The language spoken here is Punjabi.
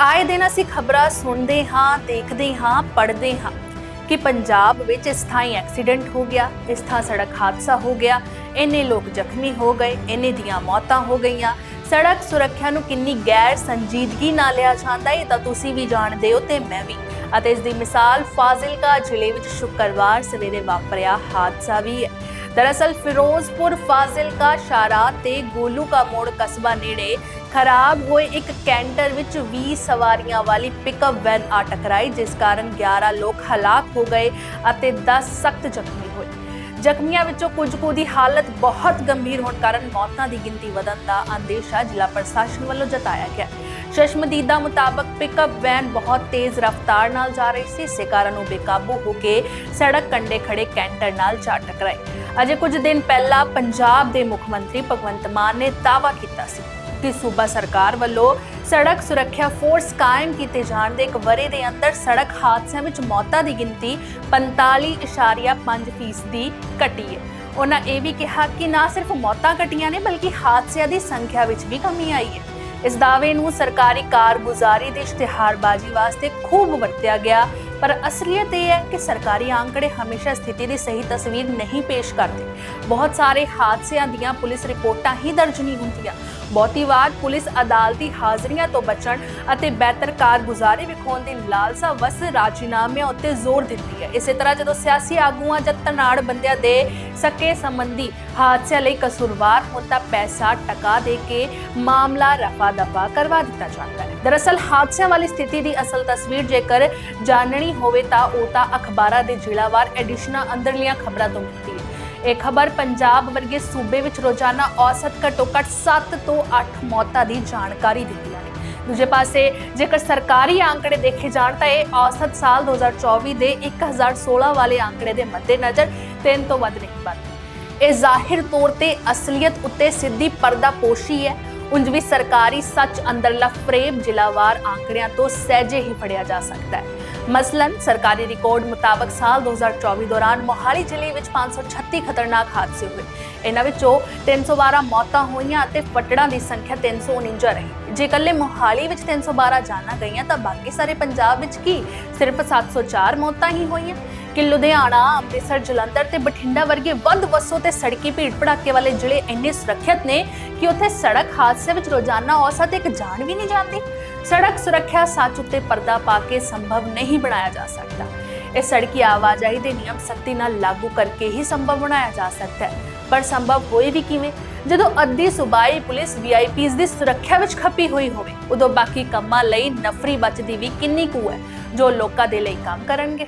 ਆਏ ਦਿਨ ਅਸੀਂ ਖਬਰਾਂ ਸੁਣਦੇ ਹਾਂ, ਦੇਖਦੇ ਹਾਂ, ਪੜ੍ਹਦੇ ਹਾਂ ਕਿ ਪੰਜਾਬ ਵਿੱਚ ਸਥਾਈ ਐਕਸੀਡੈਂਟ ਹੋ ਗਿਆ, ਇਸ ਥਾਂ ਸੜਕ ਹਾਦਸਾ ਹੋ ਗਿਆ, ਇੰਨੇ ਲੋਕ ਜ਼ਖਮੀ ਹੋ ਗਏ, ਇੰਨੇ ਦੀਆਂ ਮੌਤਾਂ ਹੋ ਗਈਆਂ। ਸੜਕ ਸੁਰੱਖਿਆ ਨੂੰ ਕਿੰਨੀ ਗੈਰ ਸੰਜੀਦਗੀ ਨਾਲ ਲਿਆ ਜਾਂਦਾ ਹੈ ਇਹ ਤਾਂ ਤੁਸੀਂ ਵੀ ਜਾਣਦੇ ਹੋ ਤੇ ਮੈਂ ਵੀ। ਅਤੇ ਇਸ ਦੀ ਮਿਸਾਲ ਫਾਜ਼ਿਲਕਾ ਜ਼ਿਲ੍ਹੇ ਵਿੱਚ ਸ਼ੁੱਕਰਵਾਰ ਸਵੇਰੇ ਵਾਪਰਿਆ ਹਾਦਸਾ ਵੀ ਹੈ। ਦਰਅਸਲ ਫਿਰੋਜ਼ਪੁਰ, ਫਾਜ਼ਿਲਕਾ ਸ਼ਾਰਾ ਤੇ ਗੋਲੂ ਕਾ ਮੋੜ ਕਸਬਾ ਨੇੜੇ ਖਰਾਬ ਹੋਏ ਇੱਕ ਕੈਂਟਰ ਵਿੱਚ 20 ਸਵਾਰੀਆਂ ਵਾਲੀ ਪਿਕਅਪ ਵੈਨ ਆ ਟਕਰਾਈ, ਜਿਸ ਕਾਰਨ 11 ਲੋਕ ਹਲਾਕ ਹੋ ਗਏ ਅਤੇ 10 ਸਖਤ ਜ਼ਖਮੀ ਹੋਏ। ਜ਼ਖਮੀਆਂ ਵਿੱਚੋਂ ਕੁਝ ਕੁ ਦੀ ਹਾਲਤ ਬਹੁਤ ਗੰਭੀਰ ਹੋਣ ਕਾਰਨ ਮੌਤਾਂ ਦੀ ਗਿਣਤੀ ਵਧਣ ਦਾ ਅੰਦੇਸ਼ਾ ਜ਼ਿਲ੍ਹਾ ਪ੍ਰਸ਼ਾਸਨ ਵੱਲੋਂ ਜਤਾਇਆ ਗਿਆ। ਚਸ਼ਮਦੀਦਾ ਮੁਤਾਬਕ ਪਿਕਅਪ ਵੈਨ ਬਹੁਤ ਤੇਜ਼ ਰਫ਼ਤਾਰ ਨਾਲ ਜਾ ਰਹੀ ਸੀ, ਇਸੇ ਕਾਰਨ ਉਹ ਬੇਕਾਬੂ ਹੋ ਕੇ ਸੜਕ ਕੰਢੇ ਖੜੇ ਕੈਂਟਰ ਨਾਲ ਜਾ ਟਕਰਾਏ। ਅਜੇ ਕੁਝ ਦਿਨ ਪਹਿਲਾਂ ਪੰਜਾਬ ਦੇ ਮੁੱਖ ਮੰਤਰੀ ਭਗਵੰਤ ਮਾਨ ਨੇ ਦਾਅਵਾ ਕੀਤਾ ਸੀ। ਕਿ ਸੂਬਾ ਸਰਕਾਰ ਵੱਲੋਂ ਸੜਕ ਸੁਰੱਖਿਆ ਫੋਰਸ ਕਾਇਮ ਕੀਤੇ ਜਾਣ ਦੇ ਇੱਕ ਵਰੇ ਦੇ ਅੰਦਰ ਸੜਕ ਹਾਦਸਿਆਂ ਵਿੱਚ ਮੌਤਾਂ ਦੀ ਗਿਣਤੀ 45.5% ਦੀ ਘਟੀ ਹੈ। ਉਹਨਾਂ ਇਹ ਵੀ ਕਿਹਾ ਕਿ ਨਾ ਸਿਰਫ ਮੌਤਾਂ ਘਟੀਆਂ ਨੇ, ਬਲਕਿ ਹਾਦਸਿਆਂ ਦੀ ਸੰਖਿਆ ਵਿੱਚ ਵੀ ਕਮੀ ਆਈ ਹੈ। ਇਸ ਦਾਅਵੇ ਨੂੰ ਸਰਕਾਰੀ ਕਾਰਗੁਜ਼ਾਰੀ ਦੇ ਇਸ਼ਤਿਹਾਰਬਾਜ਼ੀ ਵਾਸਤੇ ਖੂਬ ਵਰਤਿਆ ਗਿਆ, ਪਰ ਅਸਲੀਅਤ ਇਹ ਹੈ ਕਿ ਸਰਕਾਰੀ ਆંકੜੇ ਹਮੇਸ਼ਾ ਸਥਿਤੀ ਦੀ ਸਹੀ ਤਸਵੀਰ ਨਹੀਂ ਪੇਸ਼ ਕਰਦੇ। ਬਹੁਤ ਸਾਰੇ ਹਾਦਸਿਆਂ ਦੀਆਂ ਪੁਲਿਸ ਰਿਪੋਰਟਾਂ ਹੀ ਦਰਜ ਨਹੀਂ ਹੁੰਦੀਆਂ। ਬਹੁਤੀ ਵਾਰ ਪੁਲਿਸ ਅਦਾਲਤੀ ਹਾਜ਼ਰੀਆਂ ਤੋਂ ਬਚਣ ਅਤੇ ਬਿਹਤਰ ਕਾਰਗੁਜ਼ਾਰੀ ਵਿਖਾਉਣ ਦੀ ਲਾਲਸਾ ਵਸ ਰਾਜੀਨਾਮਿਆਂ ਉੱਤੇ ਜ਼ੋਰ ਦਿੰਦੀ ਹੈ। ਇਸੇ ਤਰ੍ਹਾਂ ਜਦੋਂ ਸਿਆਸੀ ਆਗੂਆਂ ਜਾਂ ਤਨਾੜ ਬੰਦਿਆਂ ਦੇ ਸਕੇ ਸੰਬੰਧੀ ਹਾਦਸਿਆਂ ਲਈ ਕਸੂਰਵਾਰ ਹੋਣ ਤਾਂ ਪੈਸਾ ਟਕਾ ਦੇ ਕੇ ਮਾਮਲਾ ਰਫਾ ਦਫਾ ਕਰਵਾ ਦਿੱਤਾ ਜਾਂਦਾ ਹੈ। ਦਰਅਸਲ ਹਾਦਸਿਆਂ ਵਾਲੀ ਸਥਿਤੀ ਦੀ ਅਸਲ ਤਸਵੀਰ ਜੇਕਰ ਜਾਣਨੀ ਹੋਵੇ ਤਾਂ ਉਹ ਤਾਂ ਅਖਬਾਰਾਂ ਦੇ ਜ਼ਿਲ੍ਹਾਵਾਰ ਐਡੀਸ਼ਨਾਂ ਅੰਦਰਲੀਆਂ ਖਬਰਾਂ ਤੋਂ ਮਿਲਦੀ ਹੈ। ਇਹ ਖਬਰ ਪੰਜਾਬ ਵਰਗੇ ਸੂਬੇ ਵਿੱਚ ਰੋਜ਼ਾਨਾ ਔਸਤ ਘੱਟੋ-ਘੱਟ 7 ਤੋਂ 8 ਮੌਤਾਂ ਦੀ ਜਾਣਕਾਰੀ ਦਿੰਦੀਆਂ ਨੇ ਦੂਜੇ ਪਾਸੇ, ਜੇਕਰ ਸਰਕਾਰੀ ਆંકੜੇ ਦੇਖੇ ਜਾਣ ਤਾਂ ਇਹ ਔਸਤ ਸਾਲ 2024 ਦੇ 1016 ਵਾਲੇ ਆંકੜੇ ਦੇ ਮੱਦੇਨਜ਼ਰ ਤਿੰਨ ਤੋਂ ਵੱਧ ਨਹੀਂ ਬਣਦੀ। ਇਹ ਜ਼ਾਹਿਰ ਤੌਰ ਤੇ ਅਸਲੀਅਤ ਉੱਤੇ ਸਿੱਧੀ ਪਰਦਾਪੋਸ਼ੀ ਹੈ। ਉਂਝ ਵੀ ਸਰਕਾਰੀ ਸੱਚ ਅੰਦਰਲਾ ਫਰੇਮ ਜ਼ਿਲ੍ਹਾਵਾਰ ਆંકੜਿਆਂ ਤੋਂ ਸਹਿਜੇ ਹੀ ਫੜਿਆ ਜਾ ਸਕਦਾ ਹੈ। ਮਸਲਨ ਸਰਕਾਰੀ ਰਿਕਾਰਡ ਮੁਤਾਬਕ ਸਾਲ 2024 ਦੌਰਾਨ ਮੋਹਾਲੀ ਜ਼ਿਲ੍ਹੇ ਵਿੱਚ 536 ਖਤਰਨਾਕ ਹਾਦਸੇ ਹੋਏ। ਇਹਨਾਂ ਵਿੱਚੋਂ 312 ਮੌਤਾਂ ਹੋਈਆਂ ਅਤੇ ਫੱਟੜਾਂ ਦੀ ਸੰਖਿਆ 349 ਰਹੀ। ਜੇ ਇਕੱਲੇ ਮੋਹਾਲੀ ਵਿੱਚ 312 ਜਾਨਾਂ ਗਈਆਂ ਤਾਂ ਬਾਕੀ ਸਾਰੇ ਪੰਜਾਬ ਵਿੱਚ ਕੀ? ਸਿਰਫ 704 ਮੌਤਾਂ ਹੀ ਹੋਈਆਂ। ਕਿ ਲੁਧਿਆਣਾ, ਅੰਮ੍ਰਿਤਸਰ, ਜਲੰਧਰ ਤੇ ਬਠਿੰਡਾ ਵਰਗੇ ਵੱਧ ਵਸੋਂ ਤੇ ਸੜਕੀ ਭੀੜ ਭੜਾਕੇ ਵਾਲੇ ਜ਼ਿਲ੍ਹੇ ਇੰਨੇ ਸੁਰੱਖਿਅਤ ਨੇ ਕਿ ਉੱਥੇ ਸੜਕ ਹਾਦਸੇ ਵਿੱਚ ਰੋਜ਼ਾਨਾ ਔਸਤ ਇੱਕ ਜਾਨ ਵੀ ਨਹੀਂ ਜਾਂਦੀ। ਸੜਕ ਸੁਰੱਖਿਆ ਸੱਚ ਉੱਤੇ ਪਰਦਾ ਪਾ ਕੇ ਸੰਭਵ ਨਹੀਂ ਬਣਾਇਆ ਜਾ ਸਕਦਾ। ਇਹ ਸੜਕੀ ਆਵਾਜਾਈ ਦੇ ਨਿਯਮ ਸਖਤੀ ਨਾਲ ਲਾਗੂ ਕਰਕੇ ਹੀ ਸੰਭਵ ਬਣਾਇਆ ਜਾ ਸਕਦਾ ਹੈ। ਪਰ ਸੰਭਵ ਹੋਏ ਵੀ ਕਿਵੇਂ? ਜਦੋਂ ਅੱਧੀ ਸੁਬਾਈ ਪੁਲਿਸ ਵੀਆਈਪੀਜ਼ ਦੀ ਸੁਰੱਖਿਆ ਵਿੱਚ ਖੱਪੀ ਹੋਈ ਹੋਵੇ, ਉਦੋਂ ਬਾਕੀ ਕੰਮਾਂ ਲਈ ਨਫਰੀ ਬਚਦੀ ਵੀ ਕਿੰਨੀ ਕੁ ਹੈ, ਜੋ ਲੋਕਾਂ ਦੇ ਲਈ ਕੰਮ ਕਰਨਗੇ।